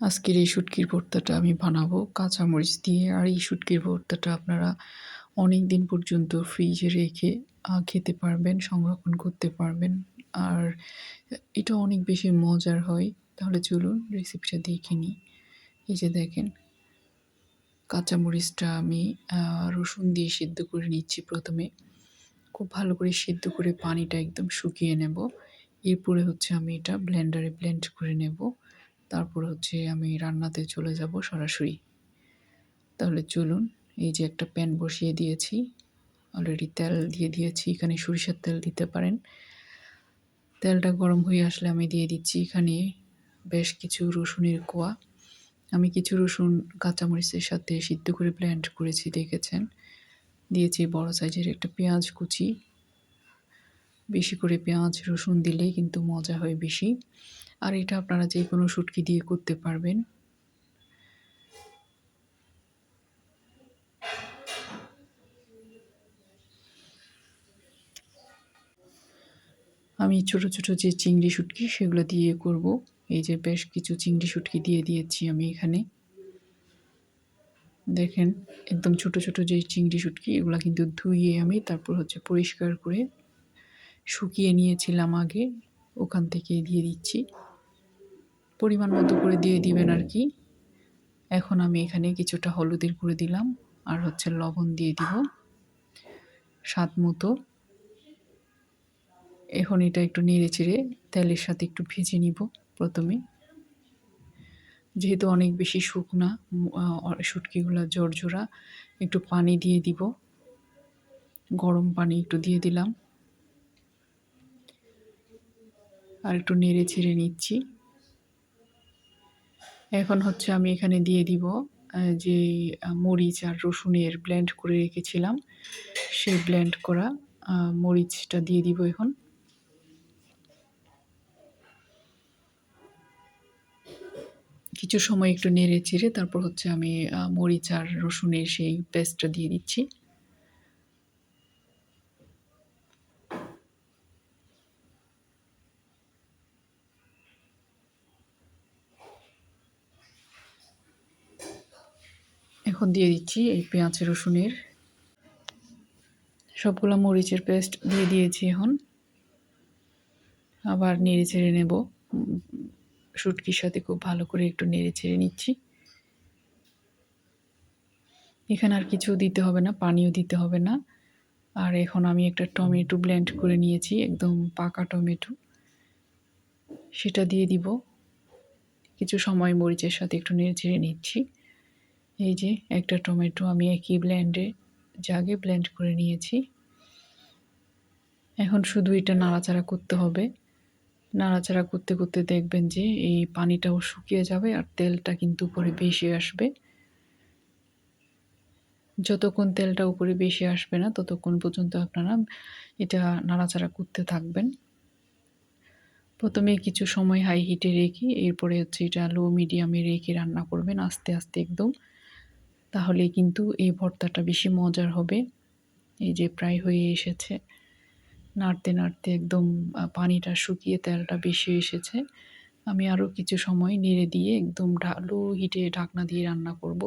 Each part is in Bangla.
আজকের এই শুটকির ভর্তাটা আমি বানাবো কাঁচামরিচ দিয়ে। আর এই শুটকির ভর্তাটা আপনারা অনেক দিন পর্যন্ত ফ্রিজে রেখে খেতে পারবেন, সংরক্ষণ করতে পারবেন। আর এটা অনেক বেশি মজার হয়। তাহলে চলুন রেসিপিটা দেখে নিই। এই যে দেখেন, কাঁচামরিচটা আমি রসুন দিয়ে সিদ্ধ করে নিচ্ছি প্রথমে। খুব ভালো করে সিদ্ধ করে পানিটা একদম শুকিয়ে নেব। এরপরে হচ্ছে আমি এটা ব্লেন্ডারে ব্লেন্ড করে নেব। তারপর হচ্ছে আমি রান্নাতে চলে যাব সরাসরি। তাহলে চলুন, এই যে একটা প্যান বসিয়ে দিয়েছি। অলরেডি তেল দিয়ে দিয়েছি, এখানে সরিষার তেল দিতে পারেন। তেলটা গরম হয়ে আসলে আমি দিয়ে দিচ্ছি এখানে বেশ কিছু রসুনের কোয়া। আমি কিছু রসুন কাঁচামরিচের সাথে সিদ্ধ করে ব্লেন্ড করেছি, দেখেছেন? দিয়েছি বড় সাইজের একটা পেঁয়াজ কুচি। বেশি করে পেঁয়াজ, রসুন দিলেই কিন্তু মজা হয় বেশি। আর এটা আপনারা যে কোনো শুটকি দিয়ে করতে পারবেন। আমি ছোট ছোট যে চিংড়ি শুটকি সেগুলো দিয়ে করব। এই যে বেশ কিছু চিংড়ি শুটকি দিয়ে দিয়েছি আমি এখানে। দেখেন, একদম ছোট ছোট যে চিংড়ি শুটকি, এগুলো কিন্তু ধুইয়ে আমি তারপর হচ্ছে পরিষ্কার করে শুকিয়ে নিয়েছিলাম আগে। ওখান থেকে দিয়ে দিচ্ছি। পরিমাণ মতো করে দিয়ে দিবেন আর কি। এখন আমি এখানে কিছুটা হলুদের করে দিলাম আর হচ্ছে লবণ দিয়ে দিব। স্বাদ মতো। এখন এটা একটু নেড়ে চেড়ে তেলের সাথে একটু ভেজে নিব প্রথমে। যেহেতু অনেক বেশি শুকনা শুটকিগুলো জোরজোড়া একটু পানি দিয়ে দিব। গরম পানি একটু দিয়ে দিলাম। আর একটু নেড়ে ছেড়ে নিচ্ছি। এখন হচ্ছে আমি এখানে দিয়ে দিব যে মরিচ আর রসুনের ব্লেন্ড করে রেখেছিলাম, সেই ব্লেন্ড করা মরিচটা দিয়ে দিব এখন। কিছু সময় একটু নেড়ে চেড়ে তারপর হচ্ছে আমি মরিচ আর রসুনের সেই পেস্টটা দিয়ে দিচ্ছি। এখন দিয়ে দিচ্ছি এই পেঁয়াজ, রসুনের। সবগুলো মরিচের পেস্ট দিয়ে দিয়েছি এখন। আবার নেড়ে ছেড়ে নেব। শুটকির সাথে খুব ভালো করে একটু নেড়ে ছেড়ে নিচ্ছি। এখানে আর কিছু দিতে হবে না, পানিও দিতে হবে না। আর এখন আমি একটা টমেটো ব্লেন্ড করে নিয়েছি, একদম পাকা টমেটো। সেটা দিয়ে দিব। কিছু সময় মরিচের সাথে একটু নেড়ে ছেড়ে নিচ্ছি। এই যে, একটা টমেটো আমি একই ব্লেন্ডে জাগে ব্লেন্ড করে নিয়েছি। এখন শুধু এটা নাড়াচাড়া করতে হবে। নাড়াচাড়া করতে করতে দেখবেন যে এই পানিটাও শুকিয়ে যাবে আর তেলটা কিন্তু উপরে বেশি আসবে। যতক্ষণ তেলটা উপরে বেশি আসবে না, ততক্ষণ পর্যন্ত আপনারা এটা নাড়াচাড়া করতে থাকবেন। প্রথমে কিছু সময় হাই হিটে রেখে, এরপরে হচ্ছে এটা লো মিডিয়ামে রেখে রান্না করবেন আস্তে আস্তে একদম। তাহলে কিন্তু এই ভর্তাটা বেশি মজার হবে। এই যে প্রায় হয়ে এসেছে। নাড়তে নাড়তে একদম পানিটা শুকিয়ে তেলটা বেশি এসেছে। আমি আরও কিছু সময় নেড়ে দিয়ে একদম লো হিটে ঢাকনা দিয়ে রান্না করব।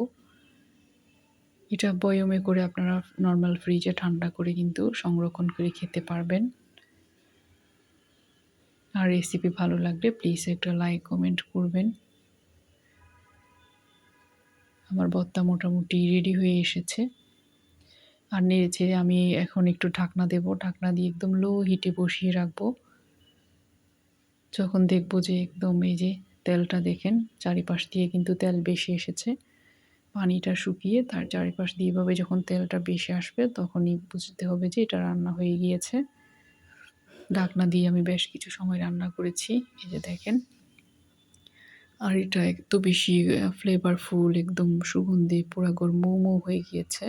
এটা বয়মে করে আপনারা নর্মাল ফ্রিজে ঠান্ডা করে কিন্তু সংরক্ষণ করে খেতে পারবেন। আর রেসিপি ভালো লাগলে প্লিজ একটা লাইক কমেন্ট করবেন। আমার বত্তা মোটামুটি রেডি হয়ে এসেছে। আর নেড়েছে আমি এখন একটু ঢাকনা দেব। ঢাকনা দিয়ে একদম লো হিটে বসিয়ে রাখব। যখন দেখব যে একদম এই যে তেলটা দেখেন, চারিপাশ দিয়ে কিন্তু তেল বেশি এসেছে। পানিটা শুকিয়ে তার চারিপাশ দিয়ে এভাবে যখন তেলটা বেশি আসবে তখনই বুঝতে হবে যে এটা রান্না হয়ে গিয়েছে। ঢাকনা দিয়ে আমি বেশ কিছু সময় রান্না করেছি। এই যে দেখেন। আর এটা এত বেশি ফ্লেভারফুল একদম সুগন্ধি পুরা গর মৌ মৌ হয়ে গিয়েছে।